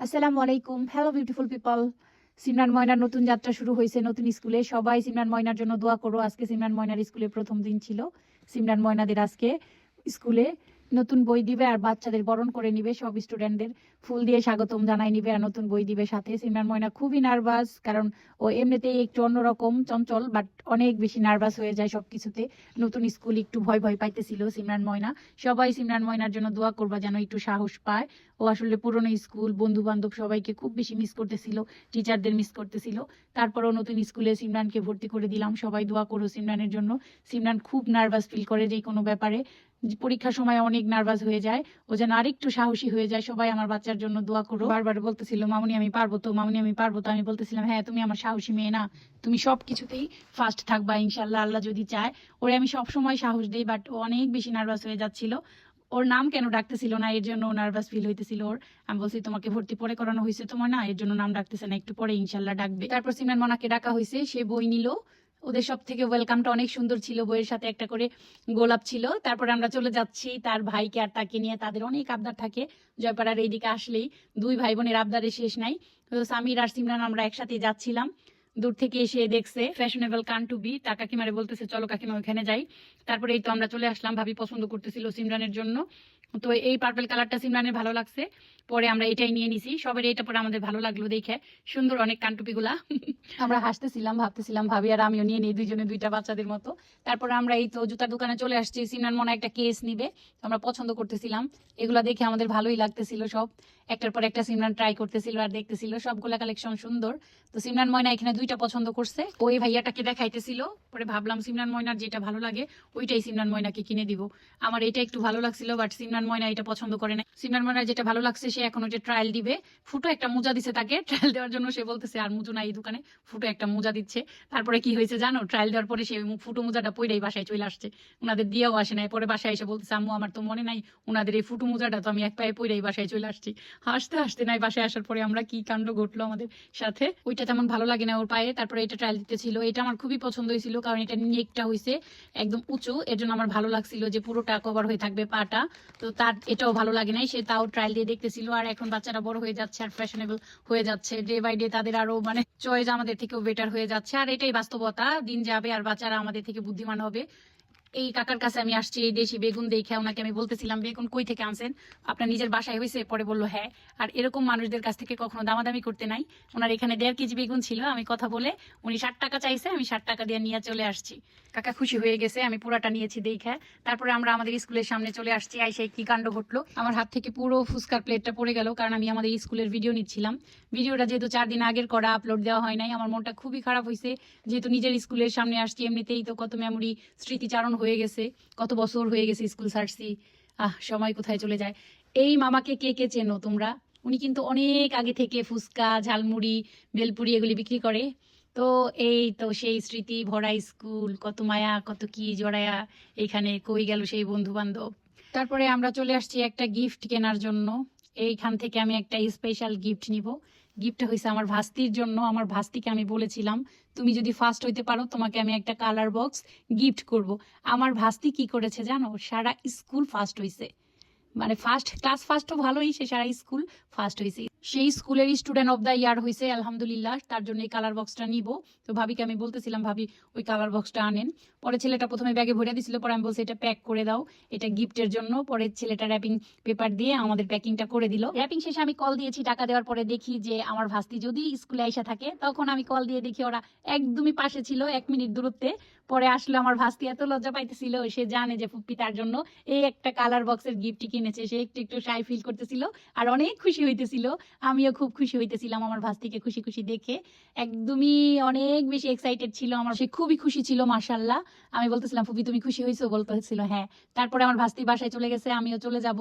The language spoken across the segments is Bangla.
আসসালামু আলাইকুম। হ্যালো বিউটিফুল পিপল সিমরান ময়নার নতুন যাত্রা শুরু হয়েছে নতুন স্কুলে। সবাই সিমরান ময়নার জন্য দোয়া করো। আজকে সিমরান ময়নার স্কুলে প্রথম দিন ছিল। সিমরান ময়নাদের আজকে স্কুলে নতুন বই দিবে আর বাচ্চাদের বরণ করে নিবে সব স্টুডেন্টদের ফুল দিয়ে স্বাগতম জানাই নিবে আর নতুন বই দিবে সাথে। সিমরান ময়না খুবই নার্ভাস কারণ ও এমনিতেই একটু অন্যরকম চঞ্চল বাট অনেক বেশি নার্ভাস হয়ে যায় সবকিছুতে। নতুন স্কুল একটু ভয় ভয় পাইতেছিল সিমরান ময়না। সবাই সিমরান ময়নার জন্য দোয়া করবা যেন একটু সাহস পায়। ও আসলে পুরনো স্কুল বন্ধু বান্ধব সবাইকে খুব বেশি মিস করতেছিল টিচারদের মিস করতেছিল। তারপরও নতুন স্কুলে সিমরানকে ভর্তি করে দিলাম। সবাই দোয়া করো সিমরানের জন্য। সিমরান খুব নার্ভাস ফিল করে যে কোনো ব্যাপারে। পরীক্ষার সময় অনেক নার্ভাস হয়ে যায়। ও যেন আরেকটু সাহসী হয়ে যায়। সবাই আমার বাচ্চার জন্য দোয়া করো। বারবার বলতেছিল, মামুনি, আমি পারব তো, মামুনি, আমি পারব তো। আমি বলতেছিলাম হ্যাঁ তুমি আমার সাহসী মেয়ে না। তুমি সব কিছুতেই ফার্স্ট থাকবা ইনশাল্লাহ আল্লাহ যদি চায়। ওরে আমি সব সময় সাহস দিই বাট ও অনেক বেশি নার্ভাস হয়ে যাচ্ছিল। ওর নাম কেন ডাকতেছিল না? এর জন্য নার্ভাস ফিল হইতেছিল ওর। আমি বলছি, তোমাকে ভর্তি পরে করানো হয়েছে তোমার না? এর জন্য নাম ডাকতেছে না, একটু পরে ইনশাল্লাহ ডাকবে। তারপর সিমরান মনাকে ডাকা হয়েছে সে বই নিল। ওদের সব থেকে ওয়েলকামটা অনেক সুন্দর ছিল, বইয়ের সাথে একটা করে গোলাপ ছিল। তারপরে আমরা চলে যাচ্ছি তার ভাইকে আর তাকে নিয়ে, তাদের অনেক আবদার থাকে। জয়পাড়ার এইদিকে আসলেই দুই ভাই বোনের আবদারে শেষ নাই। তো সামির আর সিমরান আমরা একসাথে যাচ্ছিলাম। দূর থেকে এসে দেখছে ফ্যাশনেবল কান টু বি তা কাকিমারে বলতেছে, চলো কাকিমা ওখানে যাই। তারপরে এই তো আমরা চলে আসলাম, ভাবি পছন্দ করতেছিল সিমরানের জন্য। তো এই পার্পল কালারটা সিমরানের ভালো লাগছে। পরে আমরা এটাই নিয়ে নিছি। সবের এটা পরে আমাদের ভালো লাগল দেখে। সুন্দর অনেক কানটুপিগুলা। আমরা হাসতেছিলাম, ভাবতেছিলাম, ভাবি আর আমিও নিয়ে নিই, দুইজনে দুইটা বাচ্চাদের মতো। তারপরে আমরা এই তো জুতার দোকানে চলে আসছি। সিমরান মনে একটা কেস নিবে। আমরা পছন্দ করতেছিলাম। এগুলা দেখে আমাদের ভালোই লাগতেছিল সব। একটার পর একটা সিমরান ট্রাই করতেছিল আর দেখতেছিল। সবগুলা কালেকশন সুন্দর। তো সিমরান ময়না এখানে দুইটা পছন্দ করছে। ওই ভাইয়াটাকে দেখাইতেছিল। পরে ভাবলাম সিমরান ময়নার যেটা ভালো লাগে, ওইটাই সিমরান ময়নাকে কিনে দিব। আমার এটা একটু ভালো লাগছিল বাট সিমরান ময়না এটা পছন্দ করে না সিমরান ময়নার যেটা ভালো লাগছে, সে এখন ওইটা ট্রায়াল দিবে। ফুটো একটা মোজা দিছে তাকে ট্রায়াল দেওয়ার জন্য সে বলতেছে, আর মুজো নাই এই দোকানে। ফুটো একটা মোজা দিচ্ছে। তারপরে কি হয়েছে জানো? ট্রায়াল দেওয়ার পরে সে ফুটো মোজাটা পইরাই বাসায় চলে আসছে। ওনাদের দিয়েও আসে নাই। পরে বাসায় এসে বলতেছে, আম্মু, আমার তো মনে নাই ওনাদের এই ফুটো মোজাটা, তো আমি এক পায়ে পইরাই বাসায় চলে আসছি। হাসতে হাসতে নাই বাসায় আসার পরে আমরা কি কাণ্ড ঘটলো আমাদের সাথে? ওইটা তেমন ভালো লাগে না ওর পায়ে। তারপরে এটা ট্রায়াল দিতে ছিল। এটা আমার খুবই পছন্দ হয়েছিল, কারণ এটা নেকটা হয়েছে একদম উঁচু। এর জন্য আমার ভালো লাগছিল যে পুরোটা কভার হয়ে থাকবে পাটা। তো তার এটাও ভালো লাগে নাই, সে তাও ট্রায়াল দিয়ে দেখতেছিল, আর এখন বাচ্চারা বড় হয়ে যাচ্ছে আর ফ্যাশনেবল হয়ে যাচ্ছে। ডে বাই ডে তাদের আরও মানে চয়েস আমাদের থেকেও বেটার হয়ে যাচ্ছে, আর এটাই বাস্তবতা, দিন যাবে আর বাচ্চারা আমাদের থেকে বুদ্ধিমান হবে। এই কাকার কাছে আমি আসছি, এই দেশি বেগুন দেখে ওনাকে আমি বলতেছিলাম, বেগুন কই থেকে আনছেন? আপনার নিজের বাসায় হয়েছে পরে বলল হ্যাঁ। আর এরকম মানুষদের কাছ থেকে কখনো দামাদামি করতে নাই। ওনার এখানে দেড় কেজি বেগুন ছিল, আমি কথা বলে উনি ষাট টাকা চাইছে, আমি ষাট টাকা দিয়ে নিয়ে চলে আসছি। কাকা খুশি হয়ে গেছে, আমি পুরাটা নিয়েছি দেখে। তারপরে আমরা আমাদের স্কুলের সামনে চলে আসছি, আইসে কি কাণ্ড ঘটলো? আমার হাত থেকে পুরো ফুচকার প্লেটটা পড়ে গেল, কারণ আমি আমাদের স্কুলের ভিডিও নিচ্ছিলাম। ভিডিওটা যেহেতু চার দিন আগের করা, আপলোড দেওয়া হয় নাই, আমার মনটা খুবই খারাপ হয়েছে যেহেতু নিজের স্কুলের সামনে আসছি, এমনিতেই তো কত মেমোরি স্মৃতিচারণ হয়ে গেছে, কত বছর হয়ে গেছে স্কুল ছাড়ছি, আহ, সময় কোথায় চলে যায়। এই মামাকে কে কে চেনো তোমরা? উনি কিন্তু অনেক আগে থেকে ফুচকা, ঝালমুড়ি, বেলপুরি এগুলি বিক্রি করে। তো এই তো সেই স্মৃতি, ভরা স্কুল, কত মায়া, কত কি জড়ায়া এখানে কই গেল সেই বন্ধু বান্ধব তারপরে আমরা চলে আসছি একটা গিফট কেনার জন্য। এইখান থেকে আমি একটা স্পেশাল গিফট নিব। গিফটটা হয়েছে আমার ভাস্তির জন্য, আমার ভাস্তিকে আমি বলেছিলাম, তুমি যদি ফার্স্ট হইতে পারো, তোমাকে আমি একটা কালার বক্স গিফট করব। আমার ভাস্তি কি করেছে জানো? সারা স্কুল ফার্স্ট হয়েছে মানে ফার্স্ট ক্লাস ফার্স্টও ভালোই, সে সারা স্কুল ফার্স্ট হয়েছে সেই স্কুলের স্টুডেন্ট অফ দ্য ইয়ার হয়েছে আলহামদুলিল্লাহ। তার জন্য এই কালার বক্সটা নিব। তো ভাবিকে আমি বলতেছিলাম, ভাবি, ওই কালার বক্সটা আনেন। পরে ছেলেটা প্রথমে ব্যাগে ভরে দিছিল, পরে আমি বলছি, এটা প্যাক করে দাও। এটা গিফটের জন্য। পরে ছেলেটা র্যাপিং পেপার দিয়ে আমাদের প্যাকিংটা করে দিল। র্যাপিং শেষে আমি কল দিয়েছি, টাকা দেওয়ার পরে দেখি যে আমার ভাস্তি যদি স্কুলে আইসা থাকে, তখন আমি কল দিয়ে দেখি ওরা একদমই পাশে ছিল, এক মিনিট দূরত্বে। পরে আসলে আমার ভাস্তি, এত লজ্জা পাইতেছিল, সে জানে যে ফুপ্পি তার জন্য এই একটা কালার বক্সের গিফট কিনেছে। সে একটু একটু শাই ফিল করতেছিল, আর অনেক খুশি হইতেছিল। আমিও খুব খুশি হইতেছিলাম আমার ভাস্তিকে খুশি খুশি দেখে। একদমই অনেক বেশি এক্সাইটেড ছিল আমার। সে খুবই খুশি ছিল মার্শাল্লাহ আমি বলতেছিলাম, ফুপি, তুমি খুশি হয়েছো বলতেছিল হ্যাঁ। তারপরে আমার ভাস্তি বাসায় চলে গেছে, আমিও চলে যাব।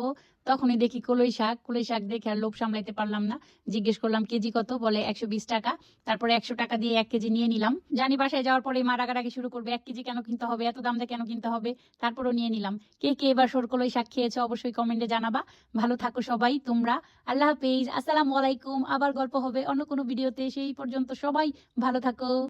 তখনই দেখি কলই শাক কলই শাক দেখে আর লোভ সামলাইতে পারলাম না। জিজ্ঞেস করলাম, কেজি কত? বলে, একশো বিশ টাকা। তারপরে একশো টাকা দিয়ে এক কেজি নিয়ে নিলাম। জানি বাসায় যাওয়ার পরে মা রাগারাগি শুরু করবে, এক কেজি কেন কিনতে হবে? এত দাম দিয়ে কেন কিনতে হবে? তারপরও নিয়ে নিলাম। কে কে এবার সরকলই শাক খেয়েছো অবশ্যই কমেন্টে জানাবা। ভালো থাকো সবাই, তোমরা। আল্লাহ হাফেজ। আসসালামু আলাইকুম। আবার গল্প হবে অন্য কোনো ভিডিওতে। সেই পর্যন্ত সবাই ভালো থাকো।